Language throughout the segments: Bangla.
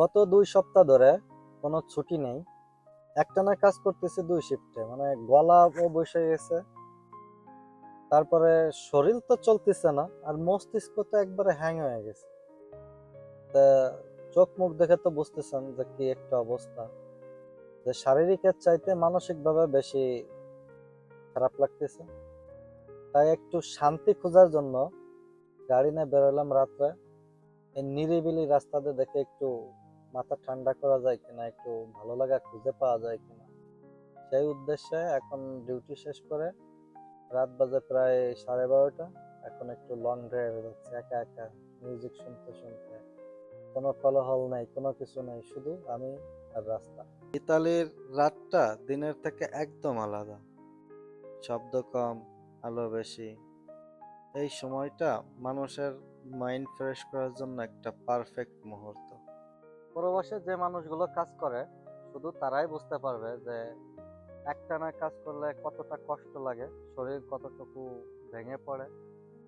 গত দুই সপ্তাহ ধরে কোনো ছুটি নেই। একটানা কাজ করতেছে দুই শিফটে মানে গলা বসে গেছে। তারপরে শরীর তো চলতেছে না, আর মস্তিষ্ক তো একবারে হ্যাং হয়ে গেছে। তা চোখ মুখ দেখে তো বুঝতেছেন যে কি একটা অবস্থা। যে শারীরিকের চাইতে মানসিকভাবে বেশি খারাপ লাগতেছে। তাই একটু শান্তি খোঁজার জন্য গাড়ি নিয়ে বেরোলাম রাত্রে। এই নিরিবিলি রাস্তাতে দেখে একটু মাথা ঠান্ডা করা যায় কিনা, একটু ভালো লাগা খুঁজে পাওয়া যায় কিনা। সেই উদ্দেশ্যে এখন ডিউটি শেষ করে রাত বাজে প্রায় সাড়ে বারোটা। এখন একটু লং ড্রাইভে যাচ্ছে, একা একা, মিউজিক শুনতে শুনতে। কোনো কলহল নেই, কোনো কিছু নেই, শুধু আমি আর রাস্তা। ইতালির রাতটা দিনের থেকে একদম আলাদা। শব্দ কম, আলো বেশি। এই সময়টা মানুষের মাইন্ড ফ্রেশ করার জন্য একটা পারফেক্ট মুহূর্ত। প্রবাসে যে মানুষগুলো কাজ করে, শুধু তারাই বুঝতে পারবে যে একটানা কাজ করলে কতটা কষ্ট লাগে, শরীর কতটুকু ভেঙে পড়ে।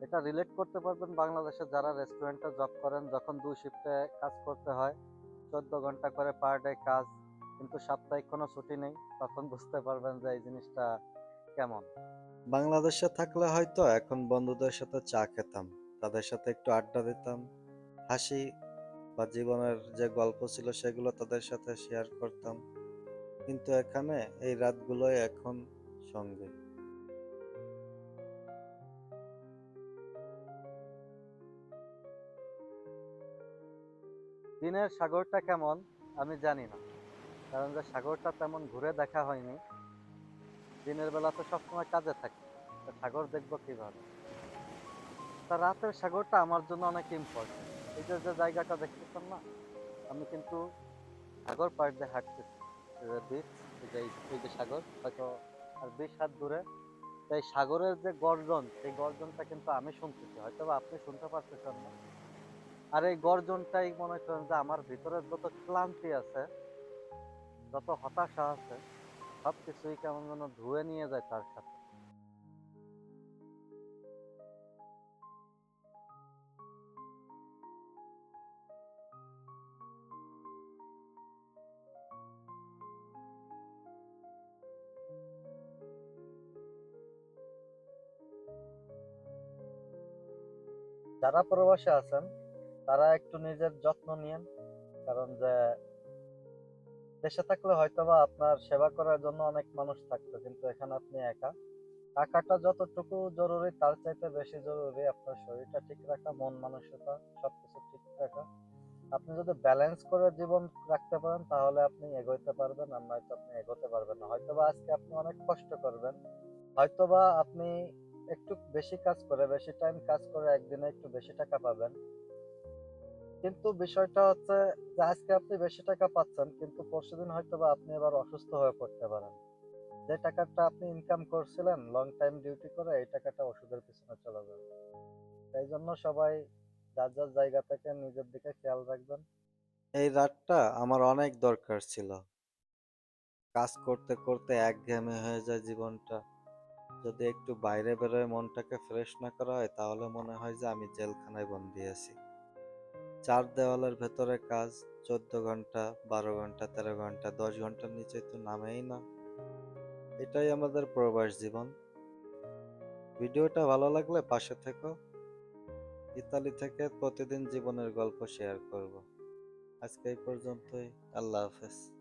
এটা রিলেট করতে পারবেন বাংলাদেশে যারা রেস্টুরেন্টে জব করেন, যখন দুই শিফটে কাজ করতে হয়, চোদ্দ ঘণ্টা করে পার ডে কাজ, কিন্তু সাপ্তাহিক কোনো ছুটি নেই, তখন বুঝতে পারবেন যে এই জিনিসটা কেমন। বাংলাদেশে থাকলে হয়তো এখন বন্ধুদের সাথে চা খেতাম, তাদের সাথে একটু আড্ডা দিতাম, হাসি বা জীবনের যে গল্প ছিল সেগুলো তাদের সাথে শেয়ার করতাম। কিন্তু এখানে এই রাতগুলোই এখন সঙ্গে। দিনের সাগরটা কেমন আমি জানি না, কারণ যে সাগরটা তেমন ঘুরে দেখা হয়নি। দিনের বেলা তো সবসময় কাজে থাকি সাগর দেখব কীভাবে? তা রাতের সাগরটা আমার জন্য অনেক ইম্পর্টেন্ট এই যে জায়গাটা দেখতেছেন না, আমি কিন্তু সাগর পাড় দিয়ে হাঁটতেছি। এই যে এই যে সাগর, হয়তো আর বিশ হাত দূরে। তো এই সাগরের যে গর্জন সেই গর্জনটা কিন্তু আমি শুনতেছি। হয়তো আপনি শুনতে পারতেছেন না। আর এই গর্জনটাই মনে করেন যে আমার ভিতরে যত ক্লান্তি আছে, যত হতাশা আছে সব কিছুই কেমন যেন ধুয়ে নিয়ে যায় তার সাথে। যারা প্রবাসে আছেন, তারা একটু নিজের যত্ন নিয়েন। কারণ যে, দেশে থাকলে হয়তোবা আপনার সেবা করার জন্য অনেক মানুষ থাকতো, কিন্তু এখানে আপনি একা। টাকাটা যতটুকু জরুরি, তার চাইতে বেশি জরুরি আপনার শরীরটা ঠিক রাখা, মন মানসিকতা সবকিছু ঠিক রাখা। আপনি যদি ব্যালেন্স করে জীবন রাখতে পারেন, তাহলে আপনি এগোতে পারবেন আর নয়তো আপনি এগোতে পারবেন না। হয়তোবা আজকে আপনি অনেক কষ্ট করবেন। হয়তোবা আপনি একটু বেশি কাজ করে, বেশি টাইম কাজ করে, একদিনে একটু বেশি টাকা পাবেন। কিন্তু বিষয়টা হচ্ছে যে আজকে আপনি বেশি টাকা পাচ্ছেন, কিন্তু পরশুদিন হয়তো বা আপনি এবার অসুস্থ হয়ে পড়তে পারেন। যে টাকাটা আপনি ইনকাম করছিলেন লং টাইম ডিউটি করে, এই টাকাটা ওষুধের পিছনে চলে যাবে। তাই জন্য সবাই যার যার জায়গা থেকে নিজের দিকে খেয়াল রাখবেন। এই রাতটা আমার অনেক দরকার ছিল। কাজ করতে করতে একঘেয়েমি হয়ে যায় জীবনটা। যদি একটু বাইরে বেরোয় মনটাকে ফ্রেশ না করা হয়, তাহলে মনে হয় যে আমি জেলখানায় বন্দি আছি। চার দেওয়ালের ভেতরে কাজ, চোদ্দ ঘণ্টা, বারো ঘণ্টা, তেরো ঘণ্টা, দশ ঘণ্টার নিচে তো নামেই না। এটাই আমাদের প্রবাস জীবন। ভিডিওটা ভালো লাগলে পাশে থেকো। ইতালি থেকে প্রতিদিন জীবনের গল্প শেয়ার করব। আজকে এই পর্যন্তই। আল্লাহ হাফেজ।